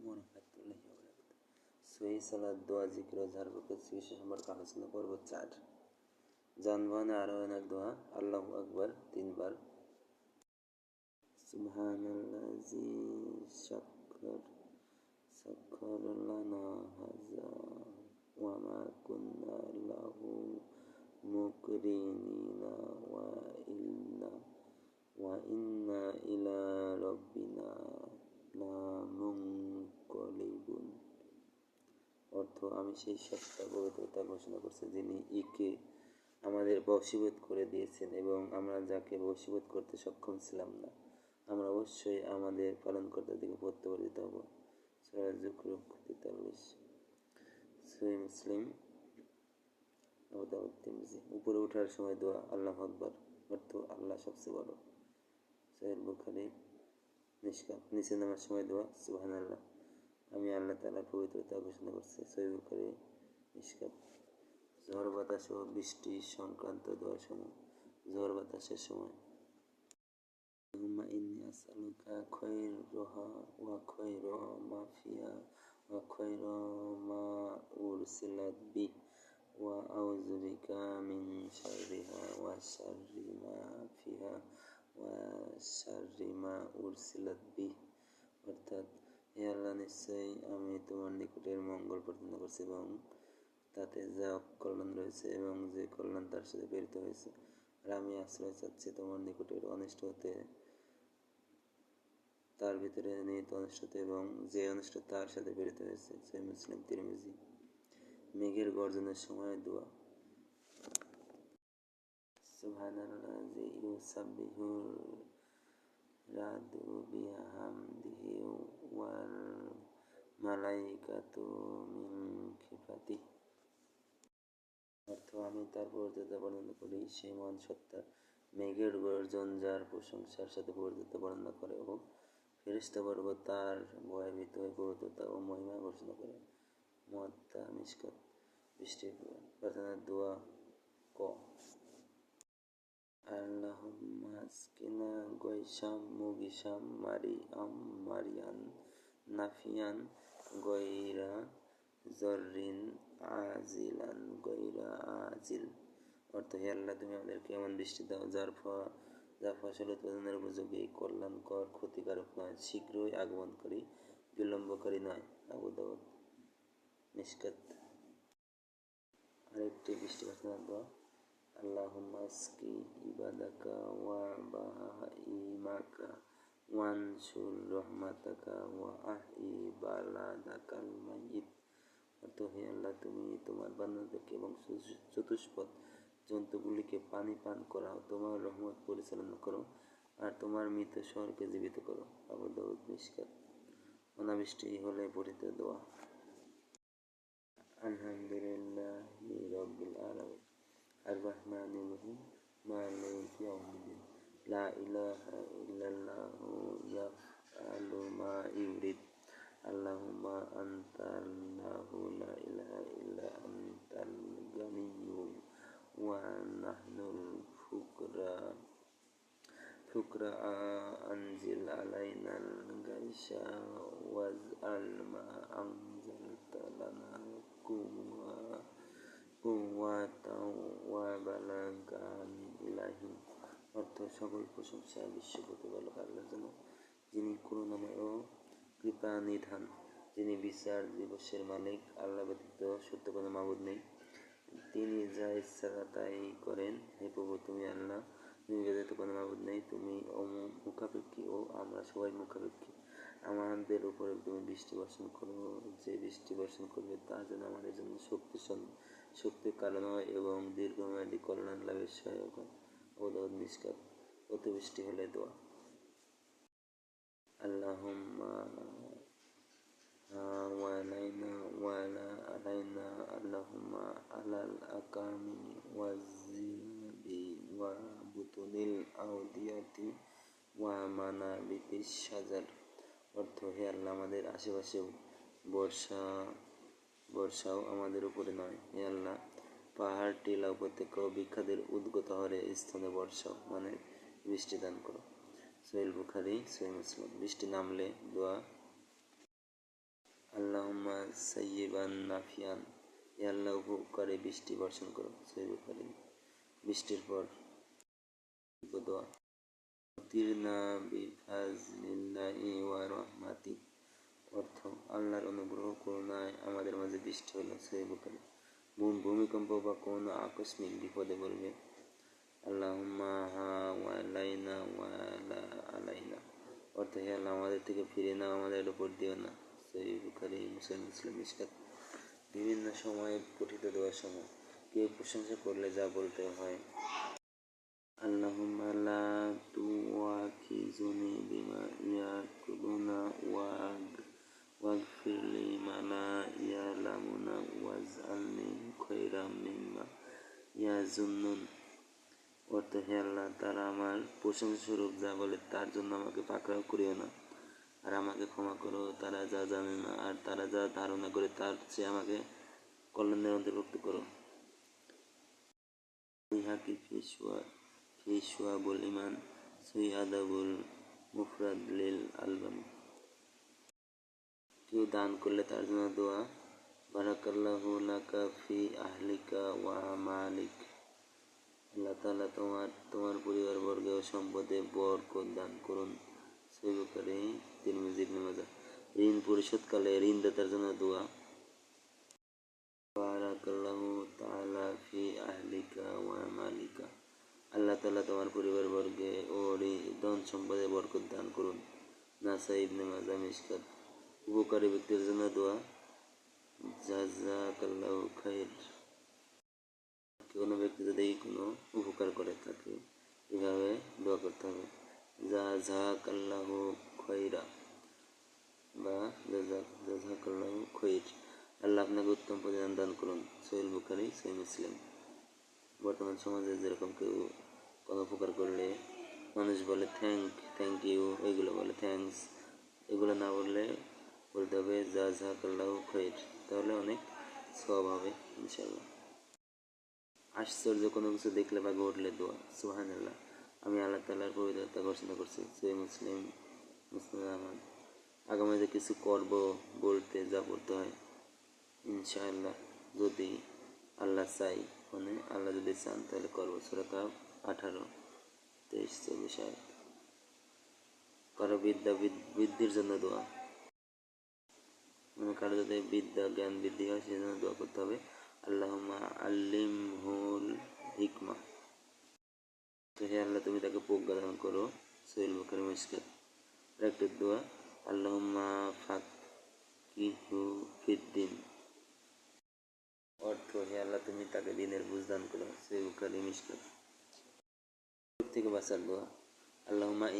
ওরহমাতুল্লাহি ওয়া সহি সালাদ দোয়া জিকির ও ঝাড়ফুঁকের চিকিৎসা সম্পর্কে আলোচনা করব চার যানবাহনে আরোহণের দোয়া আল্লাহ আকবার তিনবার সাক্কার লানা হাযা ওয়া মা কুন্না লাহু মুকরিনিনা ওয়া ইন্না ওয়া ইন্না ইলা রাব্বিনা অর্থ, আমি সেই সত্তা পবিত্রতা ঘোষণা করছি যিনি ইকে আমাদের বশীভূত করে দিয়েছেন এবং আমরা যাকে বশীভূত করতে সক্ষম ছিলাম না, আমরা অবশ্যই আমাদের পালনকর্তার দিকে প্রত্যাবর্তিত হব। মুসলিম উপরে ওঠার সময় দোয়া, আল্লাহ আকবর। অর্থ, আল্লাহ সবচেয়ে বড়। সহিল বুখারি নিষ্কাপ নিচে নামার সময় দোয়া সুবাহান আল্লাহ আমি আল্লাহ তালার পবিত্রতা ঘোষণা করছি সহিল বুখারি নিষ্কাপ ঝড় বাতাস ও বৃষ্টি সংক্রান্ত দোয়ার সময় ঝড় বাতাসের সময় إني أسألك خيرها وخير ما فيها وخير ما أرسلت به وأعوذ بك من شرها وشر ما فيها শারিমা উরসিলাত বি অর্থাৎ, হে আল্লাহ, নিশ্চয়ই আমি তোমার নিকটের মঙ্গল প্রার্থনা করছি এবং তাতে যা কল্যাণ রয়েছে এবং যে কল্যাণ তার সাথে প্রেরিত হয়েছে। আর আমি আশ্রয় চাচ্ছি তোমার নিকটের অনিষ্ট হতে তার ভিতরে নিহিত অনিষ্টতা এবং যে অনিষ্ট তার সাথে প্রেরিত হয়েছে, সে মুসলিম তিরমিজি। মেঘের গর্জনের সময় দোয়া। সুবহানাল্লাযী ইউসাব্বিহুর রাদু বিহামদিহি ওয়াল মালাইকাতু মিন খিফাতিহি অর্থ আমি তার পবিত্রতা বর্ণনা করি, সেই মহান সত্তা মেঘের গর্জন যার প্রশংসার সাথে পবিত্রতা বর্ণনা করে ও ফেরিস্তাবর্গ তার ভয়ভীত হয়ে পবিত্রতা ও মহিমা ঘোষণা করে। মহাত্মা মিসকাত বৃষ্টির প্রার্থনার দোয়া ক। আসকিনা গৈসাম মুগিসাম মারি আম মারিয়ান নাফিয়ান গৈরা জরিন আজিলান গৈরা আজিল অর্থ হে আল্লাহ, তুমি আমাদেরকে এমন বৃষ্টি দাও, যার যা ফসল উৎপাদনের উপযোগী, কল্যাণকর, ক্ষতিকারক নয়, শীঘ্রই আগমনকারী বিলম্বকারী নয়, আবু দাউদ। মিসকাত আরেকটি বৃষ্টি ঘটনা দোয়া আল্লাহুম্মা আসকি ইবাদাকা ওয়া বাহাইমাকা ওয়ানসুর রহমাতাকা ওয়া আহি বালাদাকাল মাইয়িত অর্থ হে আল্লাহ, তুমি তোমার বান্দাদেরকে এবং চতুষ্পদ জন্তুগুলিকে পানি পান করাও, তোমার রহমত পরিচালনা করো আর তোমার মৃত শহরকে জীবিত করো। আবু অনাবৃষ্টি হলে পঠিত দোয়া। আলহামদুলিল্লাহ Ar-Rahmanirrahim. Maliki yaumiddin. La ilaha illallahu yaf'alu ma yurid. Allahumma anta lahu la ilaha illa antal ganiyyu wa nahnul fukra. Fukra anzil alaina al-gaisha waz'al ma anzalta lana kumwa কুওয়াতাও ওয়া বালাগান ইলাহি অর্থ, সকল প্রশংসা বিশ্ব প্রতিপালক আল্লাহ যেন যিনি করুণাময় ও কৃপা নিধান, যিনি বিচার দিবসের মালিক, আল্লাহ ব্যতীত সত্য কোনো মাবুদ নেই। তিনি যা ইচ্ছা তাই করেন। হে প্রভু, তুমি আল্লাহ, তুমি ব্যতীত কোনো মাবুদ নেই। তুমি মুখাপেক্ষী ও আমরা সবাই মুখাপেক্ষী। আমাদের উপরে তুমি বৃষ্টি বর্ষণ করো। যে বৃষ্টি বর্ষণ করবে তা যেন আমাদের জন্য শক্তি শক্তির কারণ হয় এবং দীর্ঘমেয়াদী কল্যাণ লাভের সহায়ক হয় অবদান নিষ্কাত অতিবৃষ্টি হলে দোয়া আল্লাহুম্মা وعلينا وعلى علينا اللهم على الأكام والزياب وبطن الأودية ومنابت الشجر অর্থ হে আল্লাহ আমাদের আশেপাশেও বর্ষা বর্ষাও আমাদের উপরে নয়। হে আল্লাহ পাহাড় টিলা উপত্যকা ও বিখ্যাতের উদ্গত হরে স্থানে বর্ষাও মানে বৃষ্টি দান করো। সোহেল বুখারি, সোহেল মুসলিম। বৃষ্টি নামলে দোয়া। সাইয়িবান নাফিয়ান। হে আল্লাহ, উপকারে বৃষ্টি বর্ষণ করো সহি বুখারি। বৃষ্টির পর দোয়া। তিরনা বিফাজলিল্লাহি ওয়া রাহমাতি। অর্থ আল্লাহর অনুগ্রহ করুণায় আমাদের মাঝে বৃষ্টি হলো সহি বুখারি ভূমিকম্প বা কোনো আকস্মিক বিপদে বলবে আল্লাহুম্মা আলাইনা অর্থ, হে আল্লাহ, আমাদের থেকে ফিরে নাও, আমাদের উপর দিও না। বুখারি মুসলিম ইসকাত বিভিন্ন সময়ে পঠিত দেওয়ার সময় কেউ প্রশংসা করলে যা বলতে হয়। আল্লাহুম্মা লা তুওয়াখিজুনি বিমা ইয়াকুলুনা ওয়াগ ওয়াগফির লি মা লা ইয়ালামুনা ওয়াজআলনি খায়রাম মিম্মা ইয়াজুন্নুন অর্থ হে আল্লাহ, তারা আমার প্রশংসা স্বরূপ যা বলে তার জন্য আমাকে পাকড়াও করিও না। আর আমাকে ক্ষমা করো, তারা যা জানে না, আর তারা যা ধারণা করে তার চেয়ে আমাকে কল্যাণের অন্তর্ভুক্ত করো। ইহাকি ফিসুয়া ফিসুয়াবুল ইমান সই মুফরাদ লিল আলবানি। কেউ দান করলে তার জন্য দোয়া বারাকাল্লাহু লাকা ফি আহলিকা ওয়া মালিক আল্লাহ তাআলা তোমার তোমার পরিবার বর্গ ও সম্পদে বরকত দান করুন সৈবকারী তিরমিজি ইবনে মাজাহ ঋণ পরিশোধকালে ঋণদাতার জন্য দোয়া বারাকাল্লাহু তাআলা ফি আহলিকা ওয়া মালিকা আল্লাহ তাআলা তোমার পরিবার বর্গে ও ধন সম্পদে বরকত দান করুন নাসা ইবনে মাজাহ মিশকাত উপকারী ব্যক্তির জন্য দোয়া। জাজাকাল্লাহু খাইর। কোনো ব্যক্তি যদি কোনো উপকার করে থাকে এভাবে দোয়া করতে হবে। যা ঝাক আল্লাহ খৈরা বা জাজাক আল্লাহ খৈর আল্লাহ আপনাকে উত্তম প্রতিদান দান করুন। সোহেল বুখারি সহি মুসলিম। বর্তমান সমাজে যেরকম কেউ কোনো উপকার করলে মানুষ বলে থ্যাংক থ্যাংক ইউ এগুলো বলে থ্যাংকস এগুলো না বললে বলতে হবে যা ঝাক আল্লাহ খৈর তাহলে অনেক সব হবে ইনশাল্লাহ আশ্চর্য কোনো কিছু দেখলে বা ঘটলে দোয়া সুহান আল্লাহ আমি আল্লাহ তাল্লাহর পবিত্রতা ঘোষণা করছি সে মুসলিম মুসলিম আহমদ আগামীতে কিছু করব, বলতে, যা পড়তে হয়, ইনশাআল্লাহ। যদি আল্লাহ চাই মানে আল্লাহ যদি চান, তাহলে করব। সুরাকা আঠারো, তেইশ, চব্বিশ আয় কারও বিদ্যা বৃদ্ধির জন্য দোয়া। মানে কারও যদি বিদ্যা, জ্ঞান বৃদ্ধি হয়, সেজন্য দোয়া করতে হবে। আল্লাহমা আল্লিম হুল হিকমা। তো হে আল্লাহ, তুমি তাকে প্রজ্ঞা দান করো সোহেল বকর মুশকিল একটা দোয়া আল্লাহমা ফাকিহু ফিদ্দিন। অর্থ, হে আল্লাহ, তুমি তাকে দিনের বুঝ দান করো সোহেল বকর মিশকিল থেকে বাঁচার দোয়া।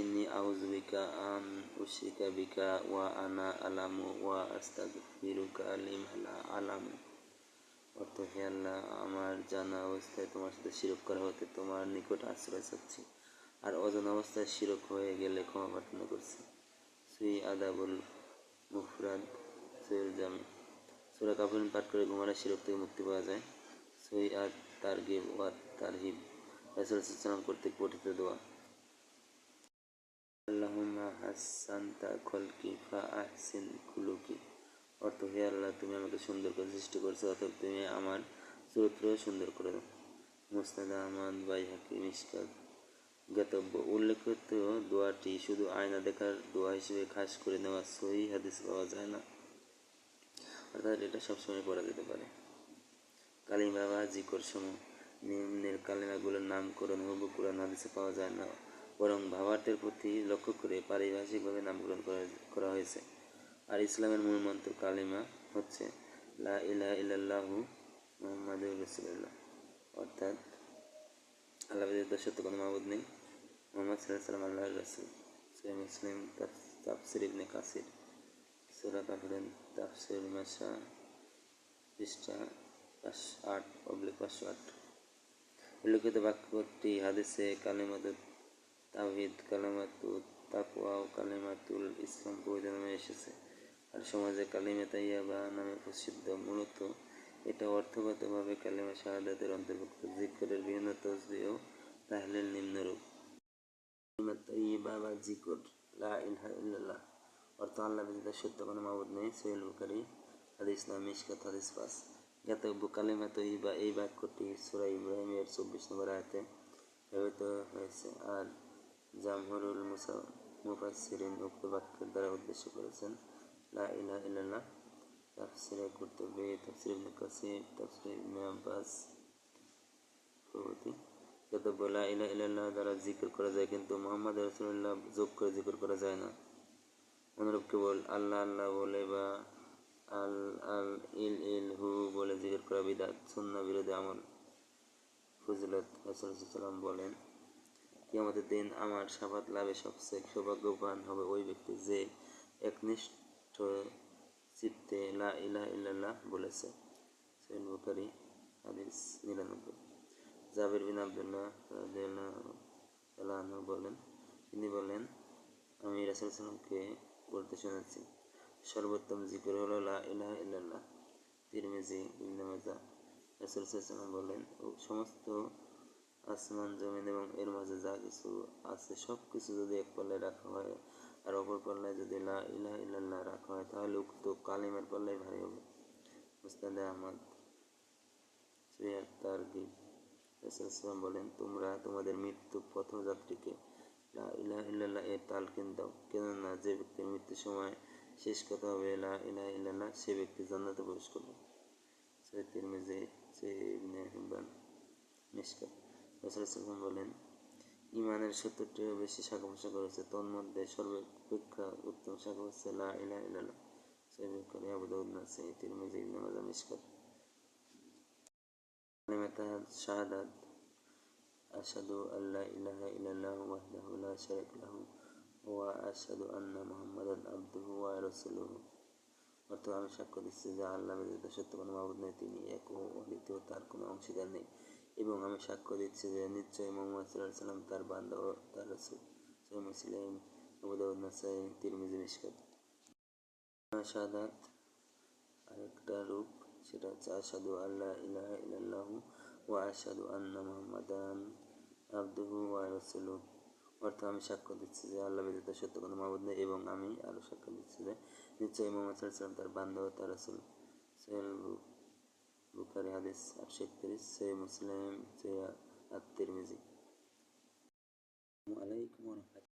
ইন্নি আউজবিকা আন উশিকা বিকা ওয়া আনা আলামু ওয়া আস্তাগফিরুকা লিমা লা আলামু অর্থ আল্লাহ, আমার জানা অবস্থায় তোমার সাথে শিরক করা হতে তোমার নিকট আশ্রয় চাচ্ছি। আর অজানা অবস্থায় শিরক হয়ে গেলে ক্ষমা প্রার্থনা করছি। সুই আদাবুল মুফরাদ সৈল জামি, সুরা কাফিন পাঠ করে ঘুমালে শিরক থেকে মুক্তি পাওয়া যায়। সই আর তারগিব, ওয়াত, তারহিব রাসুলাম কর্তৃক পঠিত দোয়া। আল্লাহুম্মা হাসান্তা খলকি ফা আহসিন কুলুকি অর্থ, হে আল্লাহ, তুমি আমাকে সুন্দর করে সৃষ্টি করেছ, অতএব তুমি আমার চরিত্র সুন্দর করে দাও। Musnad Ahmad Baihaqi Mishkat জ্ঞাতব্য, উল্লেখিত দোয়াটি শুধু আয়না দেখার দোয়া হিসেবে খাস করে নেওয়া সহি হাদিস পাওয়া যায় না। অর্থাৎ এটা সবসময় পড়া যেতে পারে। কালিমা বা জিকর সমূহ, নিম্নের কালিমাগুলোর নামকরণ হবু কোরআন হাদিসে পাওয়া যায় না। বরং ভাবার্থের প্রতি লক্ষ্য করে পারিভাষিকভাবে নামকরণ করা হয়েছে। আর ইসলামের মূল মন্ত্র কালিমা হচ্ছে, লা ইলাহা ইল্লাল্লাহু মুহাম্মাদুর রাসূলুল্লাহ। অর্থাৎ, আল্লাহ ব্যতীত সত্য কোনো মাবুদ নেই। মোহাম্মদ সাল্লাহ সাল্লাম আল্লাহর রাসূল। সহিহ মুসলিম তাফসির ইবনে কাসির। সূরা কাফিরুন তাফসির মাসা পৃষ্ঠা পাঁচ আট, অবলিক পাঁচশো আট। উল্লেখিত বাক্যটি হাদিসে কালিমাতুল তাওহিদ কালামাতুল তাকুয়া ও কালেমাতুল ইসলাম প্রয়োজন নামে এসেছে। আর সমাজে কালিমা তাইয়াবা নামে প্রসিদ্ধ মূলত এটা অর্থগতভাবে কালিমা শাহাদাতের অন্তর্ভুক্ত। জিকরের বিভিন্ন তসবি ও তাহলিল নিম্নরূপ। কালিমা তাইয়্যিবা বা জিকর, লা ইলাহা ইল্লাল্লাহ, অর্থ আল্লাহ ব্যতীত সত্য কোনো মাবুদ নেই। সোহেল বুখারী, হাদিস নয়, মিশকাত হাদিস পাঁচ। জ্ঞাতব্য কালিমা তৈবা এই বাক্যটি সুরা ইব্রাহিমের চব্বিশ নম্বর আয়তে ব্যবহৃত হয়েছে। আর জামহরুল মুসা মুফাসসিরিন উক্ত বাক্যের দ্বারা উদ্দেশ্য করেছেন, লা ইলাহা ইল্লাল্লাহ তাফসিরে তাফসির ইবনে কাসির ইবনে আব্বাস প্রভৃতি। লা ইলাহা ইল্লাল্লাহ দ্বারা জিকির করা যায়, কিন্তু মোহাম্মদ রাসূলুল্লাহ যোগ করে জিকির করা যায় না। অনুরূপ কেবল আল্লাহ আল্লাহ বলে বা আল আল, ইল ইল, হু বলে জিকির করা বিদাত সুন্না বিরোধী আমল। ফজিলত রাসুলাম বলেন কিয়ামতের দিন আমার সাফাত লাভে সবচেয়ে সৌভাগ্যবান হবে ওই ব্যক্তি যে একনিষ্ঠ চিত্তে লা ইলাহা ইল্লাল্লাহ বলেছে। সৈয়দ বুখারী, হাদিস নিরানব্বই। জাবির বিন আবদুল্লাহ বলেন, তিনি বলেন, আমি রাসূল সাল্লামকে বলতে শুনেছি। সর্বোত্তম জিকির হলো লা ইলাহা ইল্লাল্লাহ। তিরমিজি, ইবনে মাজাহ রাসূল সাল্লাল্লাহু বলেন সমস্ত আসমান, জমিন এবং এর মাঝে যা কিছু আছে সব কিছু যদি এক পাল্লায় রাখা হয় আর অপর পাল্লায় যদি লা ইলাহা ইল্লাল্লাহ রাখা হয়, তাহলে উক্ত কালিমার পাল্লাই ভারী হবে। মুস্তাদ আহমদ সৈয়দ তারগিব রাসূল বলেন, তোমরা তোমাদের মৃত্যু পথযাত্রীকে লা ইলাহা ইল্লাল্লাহ এর তালকিন দাও। কেননা যে ব্যক্তির মৃত্যুর সময় শেষ কথা হবে লা ইলাহা ইল্লাল্লাহ, সে ব্যক্তি জান্নাতে প্রবেশ করবে। সৈয়দ তিরমিজি, সৈয়দ ইবনে হিব্বান, মিশকাত। বলেন, ইমানের সত্তরটিরও বেশি শাখা পোশাক রয়েছে। তন্মধ্যে সর্বাপেক্ষা উত্তম শাখা হচ্ছে লা মিশকাত। কালিমাত শাহাদাত ওয়া ওয়া রাসূলুহু। অর্থ আমি সাক্ষ্য দিচ্ছি যে আল্লাহ সত্য কোনো নেই, তিনি এক ও অদ্বিতীয় তার কোনো অংশীদার নেই। এবং আমি সাক্ষ্য দিচ্ছি যে নিশ্চয়ই মোহাম্মদ সাল্লাহ সাল্লাম তার বান্দা ও তার রসুল মুসলিম আবুদাউদ নাসাই তিরমিজি, মিশকাত। শাহাদাত আরেকটা রূপ, সেটা হচ্ছে আশহাদু আল্লাহ ইলাহা ওয়া আশহাদু আন্না মুহাম্মাদান আবদুহু ওয়া রাসূলুহু। অর্থ আমি সাক্ষ্য দিচ্ছি যে আল্লাহ ব্যতীত সত্য কোনো মাবুদ নেই এবং আমি আরও সাক্ষ্য দিচ্ছি যে নিশ্চয়ই মোহাম্মদ সাল্লাম তার বান্ধব তার রসুল সোহেল বুখারি হাদিস আটশো একত্রিশ সে মুসলিম সে আত্মির মিজি আলাইকুম